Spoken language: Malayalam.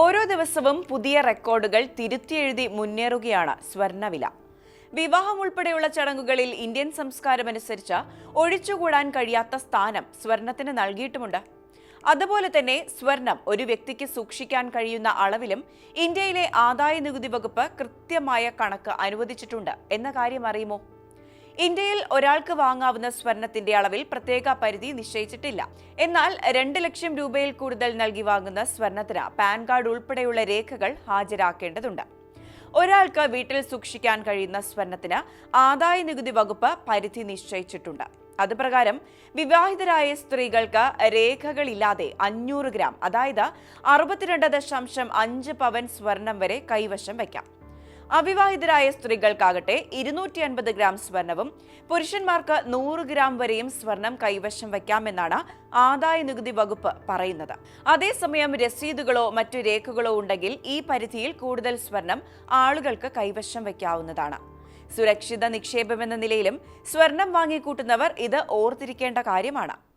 ഓരോ ദിവസവും പുതിയ റെക്കോർഡുകൾ തിരുത്തിയെഴുതി മുന്നേറുകയാണ് സ്വർണവില. വിവാഹം ഉൾപ്പെടെയുള്ള ചടങ്ങുകളിൽ ഇന്ത്യൻ സംസ്കാരമനുസരിച്ച് ഒഴിച്ചുകൂടാൻ കഴിയാത്ത സ്ഥാനം സ്വർണത്തിന് നൽകിയിട്ടുമുണ്ട്. അതുപോലെ തന്നെ സ്വർണം ഒരു വ്യക്തിക്ക് സൂക്ഷിക്കാൻ കഴിയുന്ന അളവിലും ഇന്ത്യയിലെ ആദായ നികുതി വകുപ്പ് കൃത്യമായ കണക്ക് അനുവദിച്ചിട്ടുണ്ട്. എന്ന കാര്യം അറിയുമോ? ഇന്ത്യയിൽ ഒരാൾക്ക് വാങ്ങാവുന്ന സ്വർണത്തിന്റെ അളവിൽ പ്രത്യേക പരിധി നിശ്ചയിച്ചിട്ടില്ല. എന്നാൽ രണ്ട് ലക്ഷം രൂപയിൽ കൂടുതൽ നൽകി വാങ്ങുന്ന സ്വർണത്തിന് പാൻ കാർഡ് ഉൾപ്പെടെയുള്ള രേഖകൾ ഹാജരാക്കേണ്ടതുണ്ട്. ഒരാൾക്ക് വീട്ടിൽ സൂക്ഷിക്കാൻ കഴിയുന്ന സ്വർണത്തിന് ആദായ നികുതി വകുപ്പ് പരിധി നിശ്ചയിച്ചിട്ടുണ്ട്. അതുപ്രകാരം വിവാഹിതരായ സ്ത്രീകൾക്ക് രേഖകളില്ലാതെ അഞ്ഞൂറ് ഗ്രാം അതായത് അറുപത്തിരണ്ട് ദശാംശം അഞ്ച് പവൻ സ്വർണം വരെ കൈവശം വയ്ക്കാം. അവിവാഹിതരായ സ്ത്രീകൾക്കാകട്ടെ ഇരുന്നൂറ്റി അൻപത് ഗ്രാം സ്വർണവും പുരുഷന്മാർക്ക് നൂറ് ഗ്രാം വരെയും സ്വർണം കൈവശം വയ്ക്കാമെന്നാണ് ആദായ നികുതി വകുപ്പ് പറയുന്നത്. അതേസമയം രസീതുകളോ മറ്റു രേഖകളോ ഉണ്ടെങ്കിൽ ഈ പരിധിയിൽ കൂടുതൽ സ്വർണം ആളുകൾക്ക് കൈവശം വയ്ക്കാവുന്നതാണ്. സുരക്ഷിത നിക്ഷേപമെന്ന നിലയിലും സ്വർണം വാങ്ങിക്കൂട്ടുന്നവർ ഇത് ഓർത്തിരിക്കേണ്ട കാര്യമാണ്.